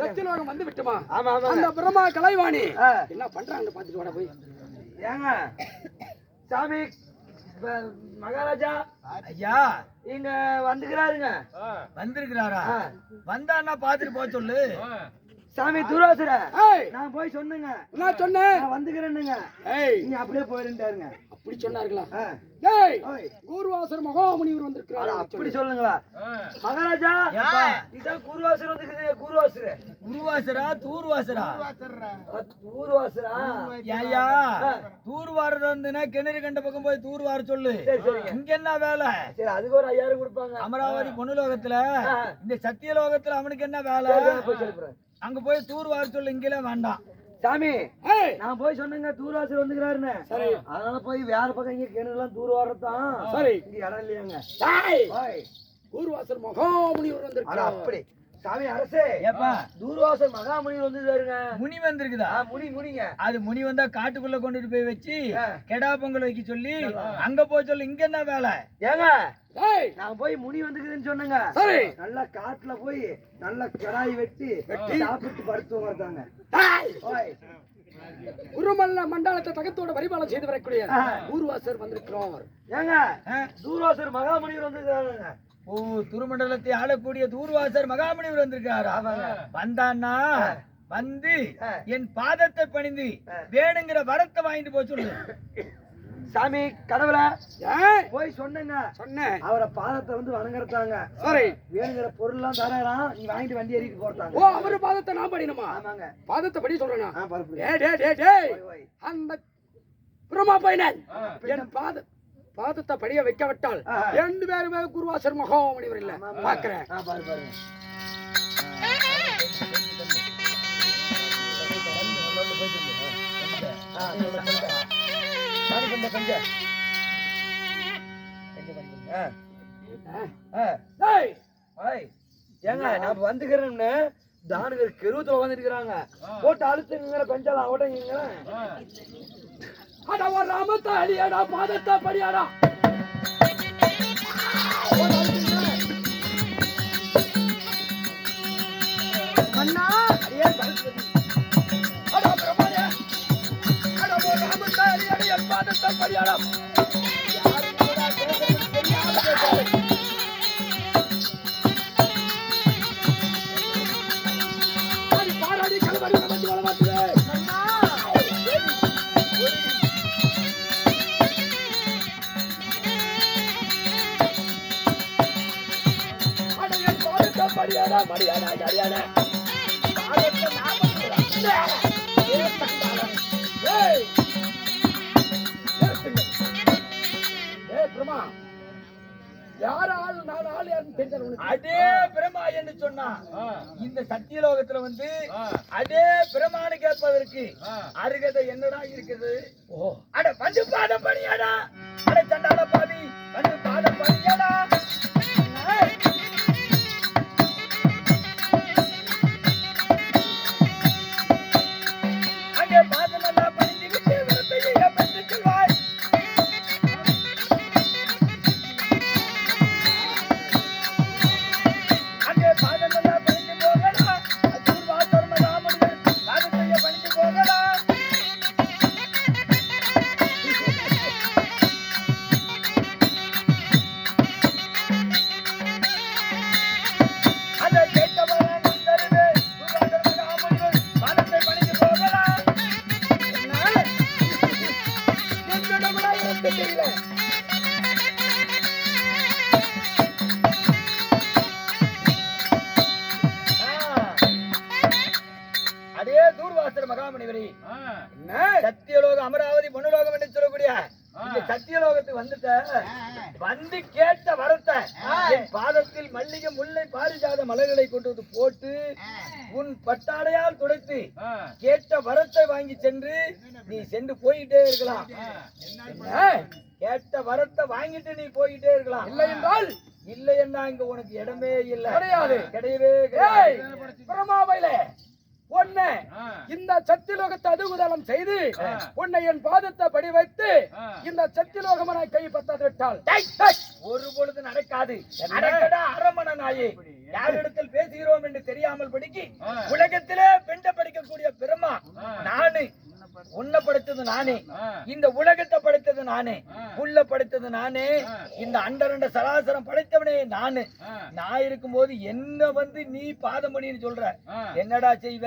சத்தியலோகம் வந்து விட்டுமா அந்த பிரம்மா கலைவாணி. என்ன பண்றாங்க பாத்துட்டு வாடா போய். ஏங்க சாமி மகாராஜா. ஐயா. இங்க வந்துக்கிறாருங்க. வந்திருக்கிறாரா. வந்தான்னா பாத்துட்டு போக சொல்லு. சாமி துரோசர. ஏய். நான் போய் சொன்னேங்க. நான் சொன்னேன்? நான் வந்துக்கிறேன்னுங்க. ஏய். நீங்க அப்படியே போயிருந்தாருங்க அப்படி சொன்னார்களா? ஆ. ஏய். ஓய். கூர்வாசர் மகாமுனிவர் வந்திருக்கிறார் அப்படி சொல்லுங்களா? மகாராஜா ஏப்பா? இதான் குருவாசர் வந்துக்குது குருவாசர். உருவாசரா தூர்வாசரா? குருவாசரா ஐயா தூர் வாரது வந்துன்னா கிணறு கண்ட பக்கம் போய் தூர் வார சொல்லு இங்க என்ன வேலை? சரி அதுக்கு ஒரு ஐயாயிரம் கொடுப்பாங்க. அமராவதி பொண்ணுலோகத்துல. இந்த சத்தியலோகத்துல அவனுக்கு என்ன வேலை? அங்க போய் தூர் வார சொல்லு இங்கெல்லாம் வேண்டாம். சாமி நான் போய் சொன்னேங்க தூர்வாசர் வந்துக்கிறாருன்னு சரி. அதனால போய் வேற பக்கம் இங்க கிணறுலாம் தூர் வரதான் சரி. இங்க இடம் இல்லையாங்க. கூர்வாசர் மகாமுனிவர் அட, வந்திருக்கிறார் அப்படி. சாமி அரசே. ஏப்பா. தூர்வாசர் மகாமுனி வந்துருக்காருங்க முனி வந்திருக்குதா? முனி முனிங்க. அது முனி வந்தா காட்டுக்குள்ள கொண்டுட்டு போய் வச்சு. கெடா பொங்கல் வைக்க சொல்லி அங்க போய் சொல்லு இங்க என்ன வேலை? ஏங்க நான் போய் முனி வந்துக்குதுன்னு சொன்னேங்க. சரி. நல்லா காட்டுல போய் நல்லா கிடாய் வெட்டி சாப்பிட்டு படுத்து வரதாங்க குருமல்ல மண்டலத்தை தகத்தோட பரிபாலம் செய்து வரக்கூடிய ஆ. கூர்வாசர் வந்திருக்கிறார். ஏங்க? தூர்வாசர் மகாமுனி வந்துருக்காருங்க ஓ துருமண்டலத்தை ஆளக்கூடிய தூர்வாசர் மகாமுனிவர் வந்திருக்காரா வந்தான்னா வந்து. என் பாதத்தை பணிந்து வேணுங்கிற வரத்தை வாங்கிட்டு போய் சொல்லு. சாமி கடவுள. போய் சொன்னேங்க. சொன்னேன் அவரை பாதத்தை வந்து வணங்குறதாங்க சரி. வேணுங்கிற பொருள்லாம் தராராம் நீ வாங்கிட்டு வண்டி ஏறிட்டு போறாங்க ஓ அவரு பாதத்தை நான் படிக்கணுமா? ஆமாங்க. பாதத்தை படி சொல்றேனா. அந்த பிரம்மா பையனன் என் பாத பாதத்தை படிய வைக்கவிட்டால் ஆ. ரெண்டு பேருமே குருவாசர் மகாமுனிவர் இல்ல. பாக்குறேன். ஏங்க நான் வந்துக்கிறேன்னு தானுங்க கெருவத்துல வந்துருக்கிறாங்க போட்டு அழுத்துங்கிற கொஞ்சம் ஓட்டங்க அட ஒரு ராமத்தை அடியாடா பாதத்தை படியாடா. அண்ணா அடியே படுத்து அட பிரம்மானே அட ஒரு ராமத்தை அடியாடா என் பாதத்தை படியாடா. யாருன்னு தெரிஞ்சது உனக்கு அதே பிரமா என்று சொன்னா இந்த சத்தியலோகத்துல வந்து அதே பிரமாணு கேட்பதற்கு அருகதை என்னடா இருக்குது ஓ அட வந்து பாதம் பணியாடா. அட சண்டால பாவி வந்து பாதம் பணியாடா. தெரியல. அதே தூர்வாசர் மகாமுனிவரே என்ன? சத்தியலோகம் அமராவதி இந்த சத்தியலோகத்துக்கு வந்துட்ட. வந்து கேட்ட வரத்தை என் பாதத்தில் மல்லிகை முல்லை பாரிஜாத மலர்களை கொண்டு வந்து போட்டு உன் பட்டாடையால் துடைத்து கேட்ட வரத்தை வாங்கி சென்று நீ சென்று போயிட்டே இருக்கலாம்? கேட்ட வரத்தை வாங்கிட்டு நீ போயிட்டே இருக்கலாம். இல்லை என்றால்? இல்லை என்ன இங்க உனக்கு இடமே இல்லை. கிடையாது. கிடையவே கிடையாது. ஒண்ணு இந்த சத்திலோகத்தை அதுகுதலம் செய்து உன்னை என் பாதத்தை படி வைத்து இந்த சத்திலோகமனை கைப்பற்றாது விட்டால் ஒரு பொழுது நடக்காது. அரமண நாயே. யாரிடத்தில் பேசுகிறோம் என்று தெரியாமல் படிக்கு உலகத்திலே பெண்ட படிக்கக்கூடிய பிரம்மா நானு. உன்னை படைத்தது நானே. இந்த உலகத்தை படைத்தது நானே. புல்ல படைத்தது நானே. இந்த அண்டரண்ட சராசரம் படைத்தவனே நானு. நான் இருக்கும்போது என்ன வந்து நீ பாதம் பண்ணின்னு சொல்ற? என்னடா செய்வ?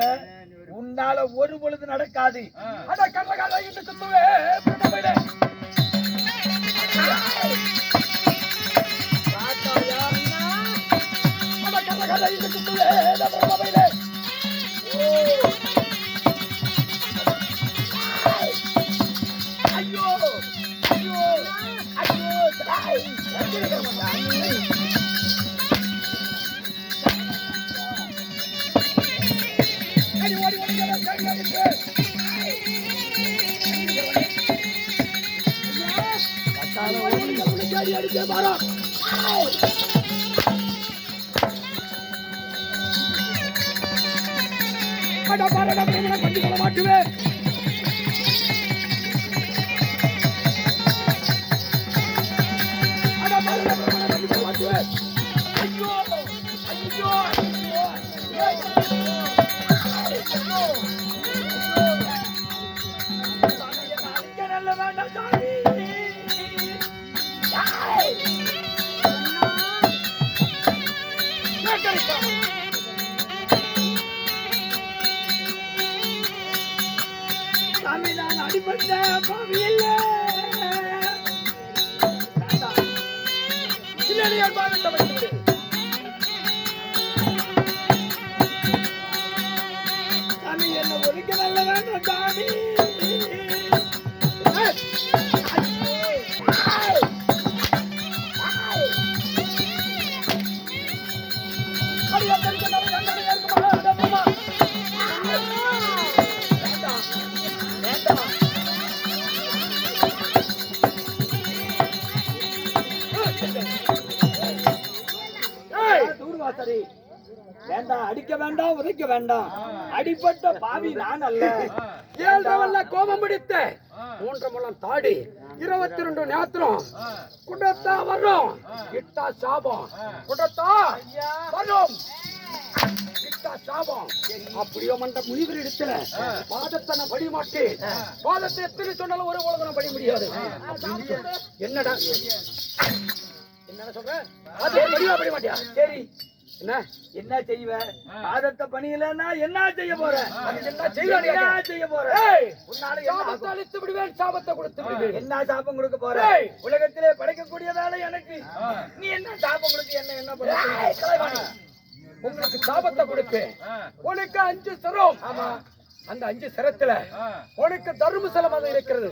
உன்னால ஒரு பொழுது நடக்காது. அட கர்மகால என்று சுத்துவே いいね! இல்லையால் பாவத்தை சாமி என்ன ஒதுக்க நல்ல சாமி. ஏய் வேண்டாம் அடிக்க வேண்டாம் உதைக்க வேண்டாம் அடிப்பட்ட பாவி நான் அல்ல. ஏழ்ரவல்ல கோபம் பிடித்த மூன்று முழம் தாடி இருபத்தி ரெண்டு நேத்திரம். குடத்தா வரும் இட்டா சாபம். குடத்தா வரும் அப்படியோ மண்ட முனிவர் இடத்துல பாதத்தை நான் படி மாட்டேன் பாதத்தை எத்தனை சொன்னாலும் ஒரு உலகம் படி முடியாது. அப்படின்னு என்னடா சொல்ற? அதே படிவா படி மாட்டியா? சரி. என்ன? என்ன செய்வ? பாதத்தை பணியிலன்னா என்ன செய்ய போற? என்ன செய்வானே என்ன செய்ய போற? ஏய் உன்னால என்ன சாபத்தை? அழித்து விடுவேன் சாபத்தை கொடுத்து விடுவேன். என்ன சாபம் கொடுக்க போற. உலகத்திலே படைக்கக்கூடிய வேலை எனக்கு. நீ என்ன சாபம் கொடுக்க என்ன என்ன பண்ண. உங்களுக்கு சாபத்தை கொடுப்பேன். உனக்கு அஞ்சு சிரம். ஆமா. அந்த அஞ்சு சிரத்துல உனக்கு தர்மசலம் அது இருக்கிறது.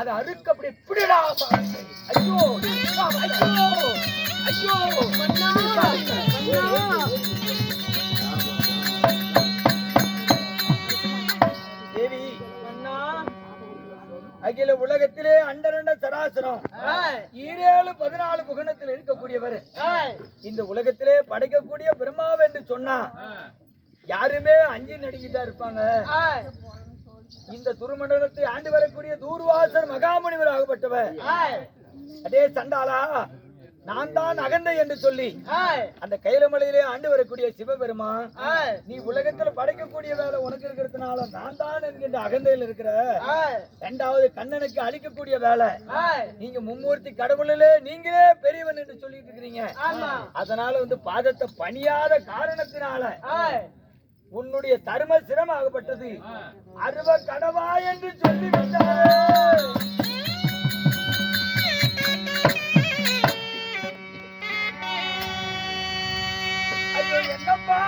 அது அறுக்க அப்படி பிடிடா ஐயோ ஐயோ ஐயோ. உலகத்திலே அண்டரண்ட சராசரம். ஈரேழு பதினாலு புகனத்தில் இருக்கக்கூடியவர். இந்த உலகத்திலே படைக்கக்கூடிய பிரம்மாவென்று சொன்னா யாருமே அஞ்சு நடுங்கிதான் இருப்பாங்க. இந்த துருமண்டலத்தை ஆண்டு வரக்கூடிய தூர்வாசர் மகாமுனிவர் ஆகப்பட்டவர். அதே சண்டாளா நான் தான் அகந்தை என்று சொல்லி அந்த கைலமலையிலே ஆண்டு வரக்கூடிய சிவபெருமான் நீ உலகத்துல படைக்கக்கூடிய வேலை உனக்கு இருக்கிறதுனால நான் தான் என்கின்ற அகந்தையில் இருக்கிற. இரண்டாவது கண்ணனுக்கு அழிக்கக்கூடிய வேலை. நீங்க மும்மூர்த்தி கடவுளிலே நீங்களே பெரியவன் என்று சொல்லிட்டு இருக்கிறீங்க. அதனால வந்து பாதத்தை பணியாத காரணத்தினால உன்னுடைய தர்ம சிரமாகப்பட்டது அருவ கடவா என்று சொல்லிவிட்டார். என்னப்பா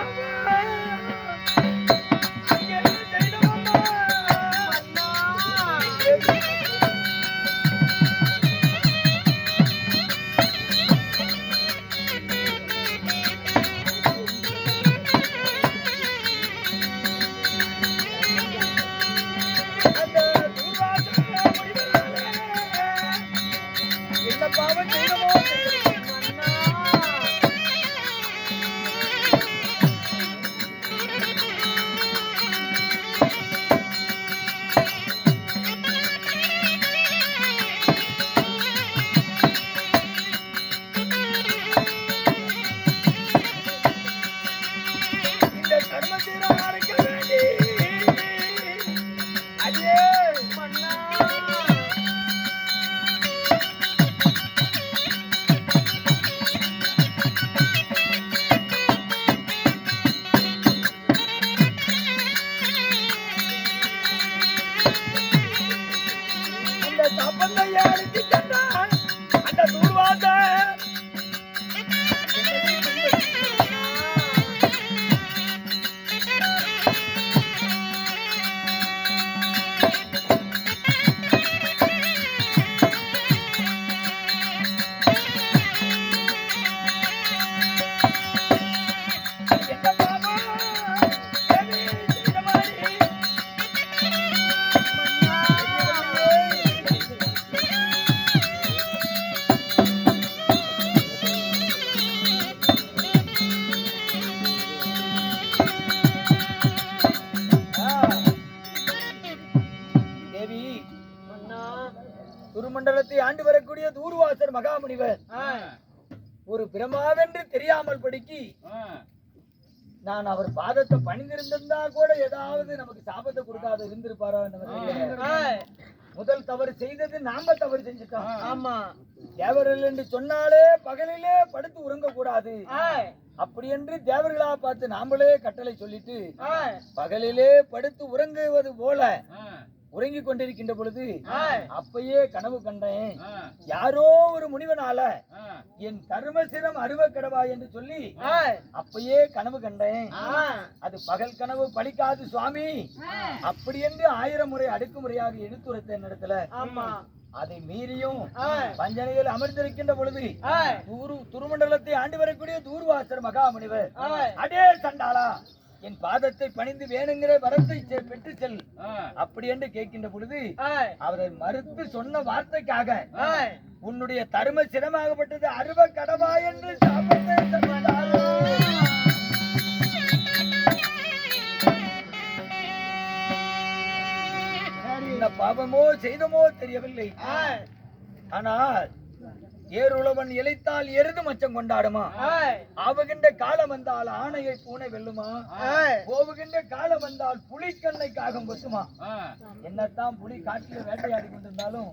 பிரமாவென்று தெரியாமல் படிக்கி நான் அவர் பாதத்தை பணிந்திருந்திருந்தா கூட ஏதாவது நமக்கு சாபத்தை கொடுக்காத இருந்திருப்பாரோ. முதல் தவறு செய்தது நாம தவறு செஞ்சுட்டோம். ஆமா. தேவர்கள் என்று சொன்னாலே பகலிலே படுத்து உறங்க கூடாது அப்படி என்று தேவர்களா பார்த்து நாமளே கட்டளை சொல்லிட்டு பகலிலே படுத்து உறங்குவது போல உறங்கிக் கொண்டிருக்கின்ற பொழுது அப்பயே கனவு கண்டேன். யாரோ ஒரு முனிவனால என் கர்மசிரம் அருவ கடவா என்று சொல்லி அப்பயே கனவு கண்டேன். அது பகல் கனவு பலிக்காது சுவாமி. அப்படி என்று ஆயிரம் முறை அடுக்குமுறையாக எடுத்துரைத்த என்னிடத்துல அதை மீறியும் பஞ்சனையில் அமர்ந்திருக்கின்ற பொழுது தூரு துருமண்டலத்தை ஆண்டு வரக்கூடிய தூர்வாசர் மகாமுனிவர் அடே சண்டாளா என் பாதத்தை பணிந்து வேணுங்கிற வரத்தை பெற்று செல். அப்படி என்று கேட்கின்ற பொழுது அவரை மறுத்து சொன்ன வார்த்தைக்காக உன்னுடைய தரும சிரமாகப்பட்டது அருவ கடவா என்று? என்ன பாவமோ செய்தமோ தெரியவில்லை. ஆனால் ஏருளவன் இழைத்தால் எருது மச்சம் கொண்டாடுமா? ஆவுகின்ற காலம் வந்தால் ஆணையை பூனை வெல்லுமா? போவுகின்ற காலம் வந்தால் புலிக்கண்ணை காகம் கொத்துமா என்னத்தான் புலி காட்டில வேட்டையாடி கொண்டிருந்தாலும்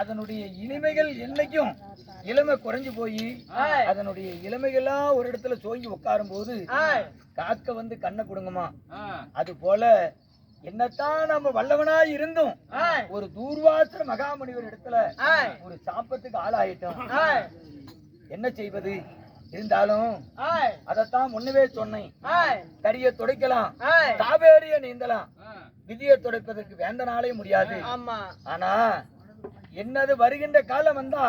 அதனுடைய இனிமைகள் என்னைக்கும் இளமை குறைஞ்சு போய் அதனுடைய இளமைகள்லாம் ஒரு இடத்துல சோங்கி உட்காரும் போது காக்க வந்து கண்ணை கொடுங்கம்மா. அது போல என்னத்தான் நம்ம வல்லவனா இருந்தும். ஒரு தூர்வாசர மகாமுனிவர் இடத்துல ஒரு சாப்பத்துக்கு ஆளாயிட்டோம். என்ன செய்வது? இருந்தாலும் அதத்தான் முன்னவே சொன்னேன். கரிய துடைக்கலாம். காவேரிய நீந்தலாம். விதியை துடைப்பதற்கு வேந்தனாலே முடியாது. ஆனா என்னது வருகின்ற காலம் வந்தா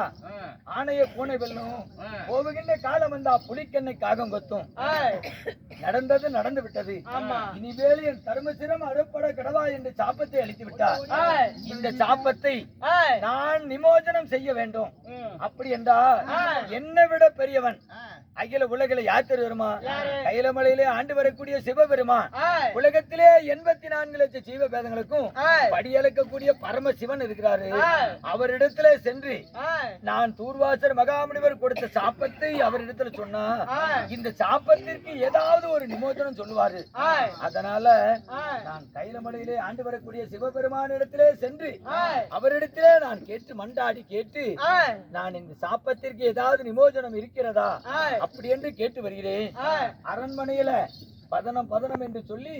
ஆணைய பூனை வெல்லும். போகுகின்ற காலம் வந்தா புலிக்கண்ணை காகம் கொத்தும். நடந்தது நடந்து விட்டது. இனிமேல் என் தர்மசிரம் அறுப்பட கடவா என்று சாப்பத்தை அளித்து விட்டார். இந்த சாப்பத்தை நான் நிமோசனம் செய்ய வேண்டும். அப்படி என்றால் என்னை விட பெரியவன். அகில உலகில யார் வருமா கைலமலையிலே ஆண்டு வரக்கூடிய சிவபெருமான். உலகத்திலே எண்பத்தி நான்கு லட்சம் ஜீவ பேதங்களுக்கும் படியளக்கக்கூடிய பரம சிவன் இருக்கிறாரு அவரிடத்துல சென்று நான் தூர்வாசர் மகாமுனிவர் கொடுத்த சாப்பத்தை அவரிடத்துல சொன்னா இந்த சாப்பத்திற்கு ஏதாவது ஒரு நிமோசனம் சொல்லுவாரு. அதனால நான் கைலமலையிலே ஆண்டு வரக்கூடிய சிவபெருமான் இடத்திலே சென்று அவரிடத்திலே நான் கேட்டு மண்டாடி கேட்டு நான் இந்த சாப்பத்திற்கு ஏதாவது நிமோசனம் இருக்கிறதா? அப்படி என்று கேட்டு வருகிறேன். அரண்மனையில பதனம் பதனம் என்று சொல்லி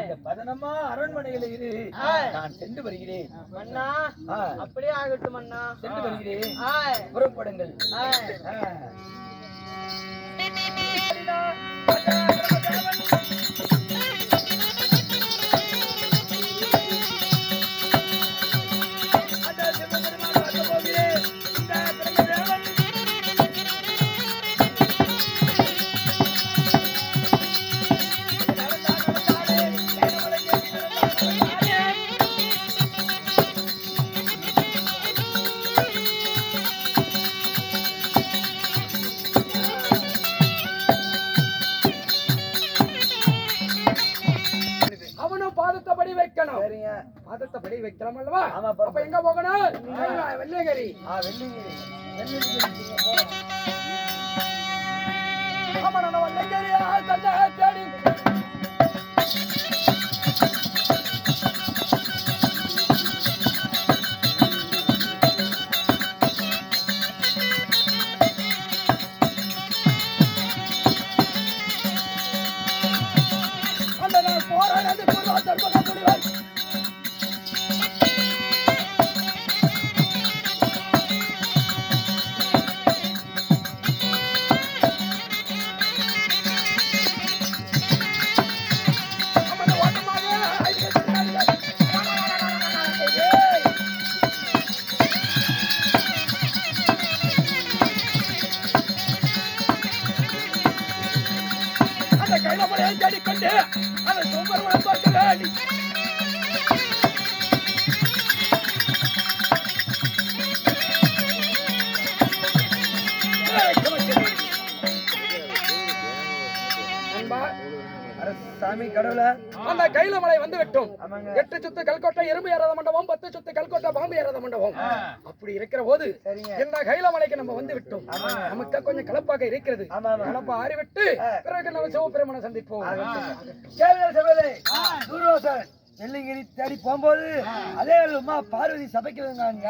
இந்த பதனமா அரண்மனையில இரு. நான் சென்று வருகிறேன். ஆ, அப்படியே ஆகட்டும் அண்ணா சென்று வருகிறேன். புறப்படுங்கள். வைக்கலாம் அல்லவா அப்ப எங்க போகணும்? போறோம் அவன வெள்ளையகிரியா தன்னை தேடி சாமி கடவுளே. அந்த கைலமலை வந்து விட்டோம் எட்டு சுத்து கல்கோட்டை எறும்பு ஏறாத மண்டபம் பத்து சுத்து கல்கோட்டை பாம்பு ஏறாத மண்டபம். அப்படி இருக்கிற போது இந்த கைலமலைக்கு நம்ம வந்து விட்டோம். நமக்கு கொஞ்சம் கலப்பாக இருக்கிறது. கலப்பா ஆறிவிட்டு பிறகு நம்ம சிவபெருமனை சந்திப்போம். தூர்வாசன் வெள்ளிங்கிரி தேடி போகும்போது அதே உமா பார்வதி சபைக்கு வந்தாங்க.